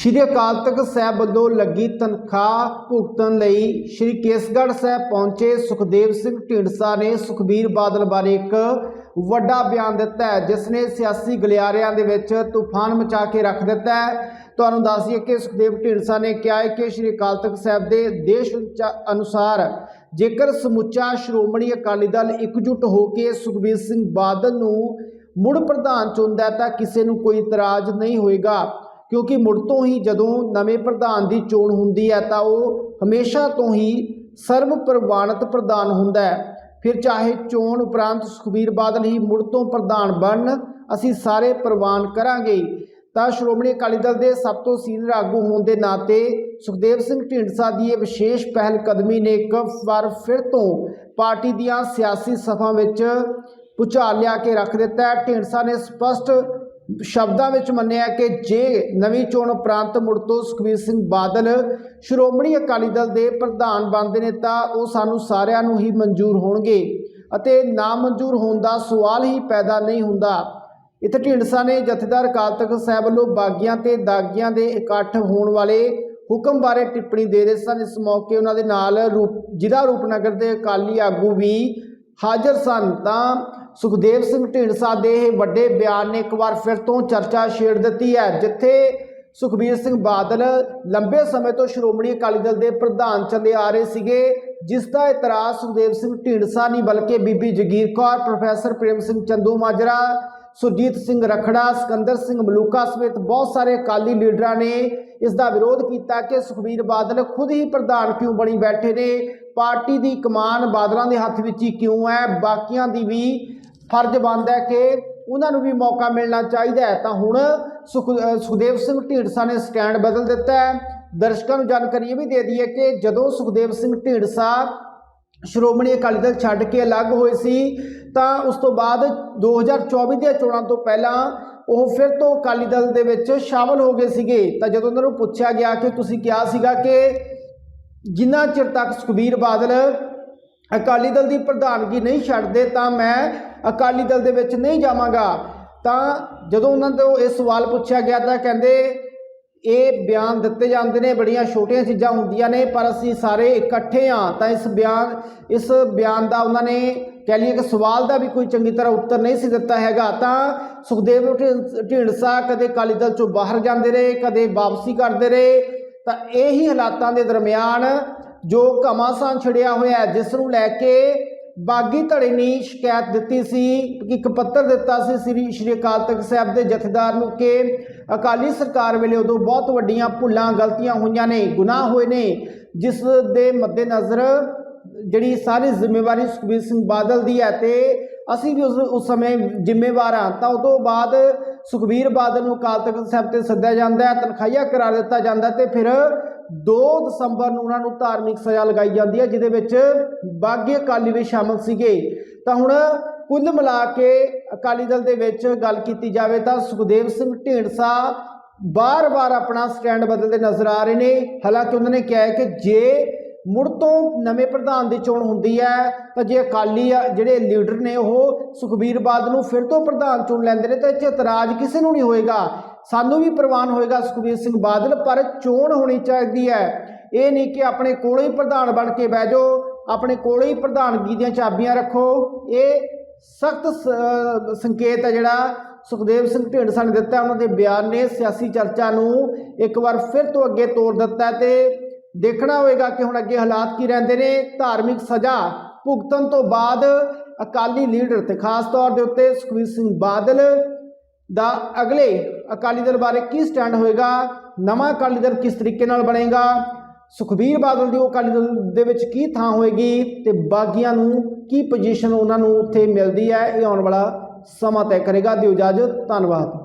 ਸ਼੍ਰੀ ਅਕਾਲ ਤਖਤ ਸਾਹਿਬ ਵੱਲੋਂ ਲੱਗੀ ਤਨਖਾਹ ਭੁਗਤਣ ਲਈ ਸ਼੍ਰੀ ਕੇਸਗੜ੍ਹ ਸਾਹਿਬ ਪਹੁੰਚੇ ਸੁਖਦੇਵ ਸਿੰਘ ਢੀਂਡਸਾ ਨੇ ਸੁਖਬੀਰ ਬਾਦਲ ਬਾਰੇ ਇੱਕ ਵੱਡਾ ਬਿਆਨ ਦਿੱਤਾ ਹੈ, ਜਿਸ ਨੇ ਸਿਆਸੀ ਗਲਿਆਰਿਆਂ ਦੇ ਵਿੱਚ ਤੂਫਾਨ ਮਚਾ ਕੇ ਰੱਖ ਦਿੱਤਾ ਹੈ। ਤੁਹਾਨੂੰ ਦੱਸ ਦਈਏ ਕਿ ਸੁਖਦੇਵ ਢੀਂਡਸਾ ਨੇ ਕਿਹਾ ਹੈ ਕਿ ਸ਼੍ਰੀ ਅਕਾਲ ਤਖਤ ਸਾਹਿਬ ਦੇ ਦੇਸ਼ ਅਨੁਸਾਰ ਜੇਕਰ ਸਮੁੱਚਾ ਸ਼੍ਰੋਮਣੀ ਅਕਾਲੀ ਦਲ ਇਕਜੁੱਟ ਹੋ ਕੇ ਸੁਖਬੀਰ ਸਿੰਘ ਬਾਦਲ ਨੂੰ ਮੁੜ ਪ੍ਰਧਾਨ ਚੁਣਦਾ ਤਾਂ ਕਿਸੇ ਨੂੰ ਕੋਈ ਇਤਰਾਜ਼ ਨਹੀਂ ਹੋਏਗਾ। ਕਿਉਂਕਿ ਮੁੜ ਤੋਂ ਹੀ ਜਦੋਂ ਨਵੇਂ ਪ੍ਰਧਾਨ ਦੀ ਚੋਣ ਹੁੰਦੀ ਹੈ ਤਾਂ ਉਹ ਹਮੇਸ਼ਾ ਤੋਂ ਹੀ ਸਰਵ ਪ੍ਰਵਾਨਿਤ ਪ੍ਰਧਾਨ ਹੁੰਦਾ ਹੈ। ਫਿਰ ਚਾਹੇ ਚੋਣ ਉਪਰੰਤ ਸੁਖਬੀਰ ਬਾਦਲ ਹੀ ਮੁੜ ਤੋਂ ਪ੍ਰਧਾਨ ਬਣਨ, ਅਸੀਂ ਸਾਰੇ ਪ੍ਰਵਾਨ ਕਰਾਂਗੇ। ਤਾਂ ਸ਼੍ਰੋਮਣੀ ਅਕਾਲੀ ਦਲ ਦੇ ਸਭ ਤੋਂ ਸੀਨੀਅਰ ਆਗੂ ਹੋਣ ਦੇ ਨਾਤੇ ਸੁਖਦੇਵ ਸਿੰਘ ਢੀਂਡਸਾ ਦੀ ਇਹ ਵਿਸ਼ੇਸ਼ ਪਹਿਲ ਕਦਮੀ ਨੇ ਇੱਕ ਵਾਰ ਫਿਰ ਤੋਂ ਪਾਰਟੀ ਦੀਆਂ ਸਿਆਸੀ ਸਫ਼ਾਂ ਵਿੱਚ ਭੁਚਾਲ ਲਿਆ ਕੇ ਰੱਖ ਦਿੱਤਾ ਹੈ। ਢੀਂਡਸਾ ਨੇ ਸਪਸ਼ਟ ਸ਼ਬਦਾਂ ਵਿੱਚ ਮੰਨਿਆ ਕਿ ਜੇ ਨਵੀਂ ਚੋਣ ਉਪਰੰਤ ਮੁੜ ਤੋਂ ਸੁਖਬੀਰ ਸਿੰਘ ਬਾਦਲ ਸ਼੍ਰੋਮਣੀ ਅਕਾਲੀ ਦਲ ਦੇ ਪ੍ਰਧਾਨ ਬਣਦੇ ਨੇ ਤਾਂ ਉਹ ਸਾਨੂੰ ਸਾਰਿਆਂ ਨੂੰ ਹੀ ਮਨਜ਼ੂਰ ਹੋਣਗੇ ਅਤੇ ਨਾ ਮਨਜ਼ੂਰ ਹੋਣ ਦਾ ਸਵਾਲ ਹੀ ਪੈਦਾ ਨਹੀਂ ਹੁੰਦਾ। ਇੱਥੇ ਢੀਂਡਸਾ ਨੇ ਜਥੇਦਾਰ ਅਕਾਲ ਤਖਤ ਸਾਹਿਬ ਵੱਲੋਂ ਬਾਗੀਆਂ ਤੇ ਦਾਗੀਆਂ ਦੇ ਇਕੱਠ ਹੋਣ ਵਾਲੇ ਹੁਕਮ ਬਾਰੇ ਟਿੱਪਣੀ ਦੇ ਰਹੇ ਸਨ। ਇਸ ਮੌਕੇ ਉਹਨਾਂ ਦੇ ਨਾਲ ਰੂਪ ਜ਼ਿਲ੍ਹਾ ਰੂਪਨਗਰ ਦੇ ਅਕਾਲੀ ਆਗੂ ਵੀ ਹਾਜ਼ਰ ਸਨ। ਤਾਂ ਸੁਖਦੇਵ ਸਿੰਘ ਢੀਂਡਸਾ ਦੇ ਇਹ ਵੱਡੇ ਬਿਆਨ ਨੇ ਇੱਕ ਵਾਰ ਫਿਰ ਤੋਂ ਚਰਚਾ ਛੇੜ ਦਿੱਤੀ ਹੈ, ਜਿੱਥੇ ਸੁਖਬੀਰ ਸਿੰਘ ਬਾਦਲ ਲੰਬੇ ਸਮੇਂ ਤੋਂ ਸ਼੍ਰੋਮਣੀ ਅਕਾਲੀ ਦਲ ਦੇ ਪ੍ਰਧਾਨ ਚੱਲੇ ਆ ਰਹੇ ਸੀਗੇ, ਜਿਸ ਦਾ ਇਤਰਾਜ਼ ਸੁਖਦੇਵ ਸਿੰਘ ਢੀਂਡਸਾ ਨਹੀਂ, ਬਲਕਿ ਬੀਬੀ ਜਗੀਰ ਕੌਰ, ਪ੍ਰੋਫੈਸਰ ਪ੍ਰੇਮ ਸਿੰਘ ਚੰਦੂ ਮਾਜਰਾ, ਸੁਰਜੀਤ ਸਿੰਘ ਰਖੜਾ, ਸਿਕੰਦਰ ਸਿੰਘ ਮਲੂਕਾ ਸਮੇਤ ਬਹੁਤ ਸਾਰੇ ਅਕਾਲੀ ਲੀਡਰਾਂ ਨੇ ਇਸ ਦਾ ਵਿਰੋਧ ਕੀਤਾ ਕਿ ਸੁਖਬੀਰ ਬਾਦਲ ਖੁਦ ਹੀ ਪ੍ਰਧਾਨ ਕਿਉਂ ਬਣੀ ਬੈਠੇ ਨੇ, ਪਾਰਟੀ ਦੀ ਕਮਾਨ ਬਾਦਲਾਂ ਦੇ ਹੱਥ ਵਿੱਚ ਹੀ ਕਿਉਂ ਹੈ, ਬਾਕੀਆਂ ਦੀ ਵੀ ਫਰਜ਼ ਬਣਦਾ ਹੈ ਕਿ ਉਹਨਾਂ ਨੂੰ ਵੀ ਮੌਕਾ ਮਿਲਣਾ ਚਾਹੀਦਾ ਹੈ। ਤਾਂ ਹੁਣ ਸੁਖ ਸੁਖਦੇਵ ਸਿੰਘ ਢੀਂਡਸਾ ਨੇ ਸਟੈਂਡ ਬਦਲ ਦਿੱਤਾ ਹੈ। ਦਰਸ਼ਕਾਂ ਨੂੰ ਜਾਣਕਾਰੀ ਇਹ ਵੀ ਦੇ ਦਈਏ ਕਿ ਜਦੋਂ ਸੁਖਦੇਵ ਸਿੰਘ ਢੀਂਡਸਾ ਸ਼੍ਰੋਮਣੀ ਅਕਾਲੀ ਦਲ ਛੱਡ ਕੇ ਅਲੱਗ ਹੋਏ ਸੀ, ਤਾਂ ਉਸ ਤੋਂ ਬਾਅਦ 2024 ਦੀਆਂ ਚੋਣਾਂ ਤੋਂ ਪਹਿਲਾਂ ਉਹ ਫਿਰ ਤੋਂ ਅਕਾਲੀ ਦਲ ਦੇ ਵਿੱਚ ਸ਼ਾਮਲ ਹੋ ਗਏ ਸੀਗੇ। ਤਾਂ ਜਦੋਂ ਉਹਨਾਂ ਨੂੰ ਪੁੱਛਿਆ ਗਿਆ ਕਿ ਤੁਸੀਂ ਕਿਹਾ ਸੀਗਾ ਕਿ ਜਿੰਨਾ ਚਿਰ ਤੱਕ ਸੁਖਬੀਰ ਬਾਦਲ ਅਕਾਲੀ ਦਲ ਦੀ ਪ੍ਰਧਾਨਗੀ ਨਹੀਂ ਛੱਡਦੇ, ਤਾਂ ਮੈਂ ਅਕਾਲੀ ਦਲ ਦੇ ਵਿੱਚ ਨਹੀਂ ਜਾਵਾਂਗਾ, ਤਾਂ ਜਦੋਂ ਉਹਨਾਂ ਤੋਂ ਇਹ ਸਵਾਲ ਪੁੱਛਿਆ ਗਿਆ ਤਾਂ ਕਹਿੰਦੇ ਇਹ ਬਿਆਨ ਦਿੱਤੇ ਜਾਂਦੇ ਨੇ, ਬੜੀਆਂ ਛੋਟੀਆਂ ਚੀਜ਼ਾਂ ਹੁੰਦੀਆਂ ਨੇ, ਪਰ ਅਸੀਂ ਸਾਰੇ ਇਕੱਠੇ ਹਾਂ, ਤਾਂ ਇਸ ਬਿਆਨ ਇਸ ਬਿਆਨ ਦਾ ਉਹਨਾਂ ਨੇ ਕਹਿ ਲਈਏ ਕਿ ਸਵਾਲ ਦਾ ਵੀ ਕੋਈ ਚੰਗੀ ਤਰ੍ਹਾਂ ਉੱਤਰ ਨਹੀਂ ਸੀ ਦਿੱਤਾ ਹੈਗਾ। ਤਾਂ ਸੁਖਦੇਵ ਢੀਂ- ਢੀਂਡਸਾ ਕਦੇ ਅਕਾਲੀ ਦਲ ਚੋਂ ਬਾਹਰ ਜਾਂਦੇ ਰਹੇ, ਕਦੇ ਵਾਪਸੀ ਕਰਦੇ ਰਹੇ। ਤਾਂ ਇਹੀ ਹਾਲਾਤਾਂ ਦੇ ਦਰਮਿਆਨ ਜੋ ਘਮਾਸਾਨ ਛੜਿਆ ਹੋਇਆ ਜਿਸ ਨੂੰ ਲੈ ਕੇ ਬਾਗੀ ਧੜੇ ਨੇ ਸ਼ਿਕਾਇਤ ਦਿੱਤੀ ਸੀ ਕਿ ਇੱਕ ਪੱਤਰ ਦਿੱਤਾ ਸੀ ਸ੍ਰੀ, ਸ਼੍ਰੀ ਅਕਾਲ ਤਖਤ ਸਾਹਿਬ ਦੇ ਜਥੇਦਾਰ ਨੂੰ ਕਿ ਅਕਾਲੀ ਸਰਕਾਰ ਵੇਲੇ ਉਦੋਂ ਬਹੁਤ ਵੱਡੀਆਂ ਭੁੱਲਾਂ, ਗਲਤੀਆਂ ਹੋਈਆਂ ਨੇ, ਗੁਨਾਹ ਹੋਏ ਨੇ, ਜਿਸ ਦੇ ਮੱਦੇਨਜ਼ਰ ਜਿਹੜੀ ਸਾਰੀ ਜ਼ਿੰਮੇਵਾਰੀ ਸੁਖਬੀਰ ਸਿੰਘ ਬਾਦਲ ਦੀ ਹੈ ਤੇ ਅਸੀਂ ਵੀ ਉਸ ਉਸ ਸਮੇਂ ਜ਼ਿੰਮੇਵਾਰ ਹਾਂ। ਤਾਂ ਉਸ ਤੋਂ ਬਾਅਦ ਸੁਖਬੀਰ ਬਾਦਲ ਨੂੰ ਅਕਾਲ ਤਖਤ ਸਾਹਿਬ ਤੇ ਸੱਦਿਆ ਜਾਂਦਾ ਹੈ, ਤਨਖਾਹੀਆ ਕਰਾ ਦਿੱਤਾ ਜਾਂਦਾ ਹੈ ਤੇ ਫਿਰ 2 ਦਸੰਬਰ ਨੂੰ ਉਹਨਾਂ ਨੂੰ ਧਾਰਮਿਕ ਸਜ਼ਾ ਲਗਾਈ ਜਾਂਦੀ ਹੈ, ਜਿਹਦੇ ਵਿੱਚ ਬਾਗੀ ਅਕਾਲੀ ਵੀ ਸ਼ਾਮਲ ਸੀਗੇ। ਤਾਂ ਹੁਣ ਕੁੱਲ ਮਿਲਾ ਕੇ ਅਕਾਲੀ ਦਲ ਦੇ ਵਿੱਚ ਗੱਲ ਕੀਤੀ ਜਾਵੇ ਤਾਂ ਸੁਖਦੇਵ ਸਿੰਘ ਢੀਂਡਸਾ ਬਾਰ-ਬਾਰ ਆਪਣਾ ਸਟੈਂਡ ਬਦਲਦੇ ਨਜ਼ਰ ਆ ਰਹੇ ਨੇ। ਹਾਲਾਂਕਿ ਉਹਨਾਂ ਨੇ ਕਿਹਾ ਹੈ ਕਿ ਜੇ ਮੁੜ ਤੋਂ ਨਵੇਂ ਪ੍ਰਧਾਨ ਦੀ ਚੋਣ ਹੁੰਦੀ ਹੈ, ਤਾਂ ਜੇ ਅਕਾਲੀ ਜਿਹੜੇ ਲੀਡਰ ਨੇ ਉਹ ਸੁਖਬੀਰ ਬਾਦਲ ਨੂੰ ਫਿਰ ਤੋਂ ਪ੍ਰਧਾਨ ਚੁਣ ਲੈਂਦੇ ਨੇ, ਤਾਂ ਇਹ ਇਤਰਾਜ਼ ਕਿਸੇ ਨੂੰ ਨਹੀਂ ਹੋਏਗਾ। ਸਾਨੂੰ ਵੀ ਪ੍ਰਵਾਨ ਹੋਏਗਾ ਸੁਖਬੀਰ ਸਿੰਘ ਬਾਦਲ, ਪਰ ਚੋਣ ਹੋਣੀ ਚਾਹੀਦੀ ਹੈ। ਇਹ ਨਹੀਂ ਕਿ ਆਪਣੇ ਕੋਲੋਂ ਹੀ ਪ੍ਰਧਾਨ ਬਣ ਕੇ ਬਹਿ ਜਾਓ, ਆਪਣੇ ਕੋਲੋਂ ਹੀ ਪ੍ਰਧਾਨਗੀ ਦੀਆਂ ਚਾਬੀਆਂ ਰੱਖੋ। ਇਹ ਸਖਤ ਸੰਕੇਤ ਹੈ ਜਿਹੜਾ ਸੁਖਦੇਵ ਸਿੰਘ ਢੀਂਡਸਾ ਨੇ ਦਿੱਤਾ ਉਹਨਾਂ ਦੇ ਬਿਆਨ ਨੇ ਸਿਆਸੀ ਚਰਚਾ ਨੂੰ ਇੱਕ ਵਾਰ ਫਿਰ ਤੋਂ ਅੱਗੇ ਤੋੜ ਦਿੱਤਾ ਹੈ ਤੇ ਦੇਖਣਾ ਹੋਏਗਾ ਕਿ ਹੁਣ ਅੱਗੇ ਹਾਲਾਤ ਕੀ ਰਹਿੰਦੇ ਨੇ। ਧਾਰਮਿਕ ਸਜ਼ਾ ਭੁਗਤਣ ਤੋਂ ਬਾਅਦ ਅਕਾਲੀ ਲੀਡਰ ਤੇ ਖਾਸ ਤੌਰ ਦੇ ਉੱਤੇ ਸੁਖਬੀਰ ਸਿੰਘ ਬਾਦਲ ਦਾ ਅਗਲੇ ਅਕਾਲੀ ਦਲ ਬਾਰੇ ਕੀ ਸਟੈਂਡ ਹੋਏਗਾ? ਨਵਾਂ ਅਕਾਲੀ ਦਲ ਕਿਸ ਤਰੀਕੇ ਨਾਲ ਬਣੇਗਾ? ਸੁਖਬੀਰ ਬਾਦਲ ਦੀ ਉਹ ਅਕਾਲੀ ਦਲ ਦੇ ਵਿੱਚ ਕੀ ਥਾਂ ਹੋਏਗੀ? ਤੇ ਬਾਗੀਆਂ ਨੂੰ ਕੀ ਪੋਜੀਸ਼ਨ ਉਹਨਾਂ ਨੂੰ ਉੱਥੇ ਮਿਲਦੀ ਹੈ? ਇਹ ਆਉਣ ਵਾਲਾ ਸਮਾਂ ਤੈਅ ਕਰੇਗਾ। ਦਿਓ ਇਜਾਜ਼ਤ, ਧੰਨਵਾਦ।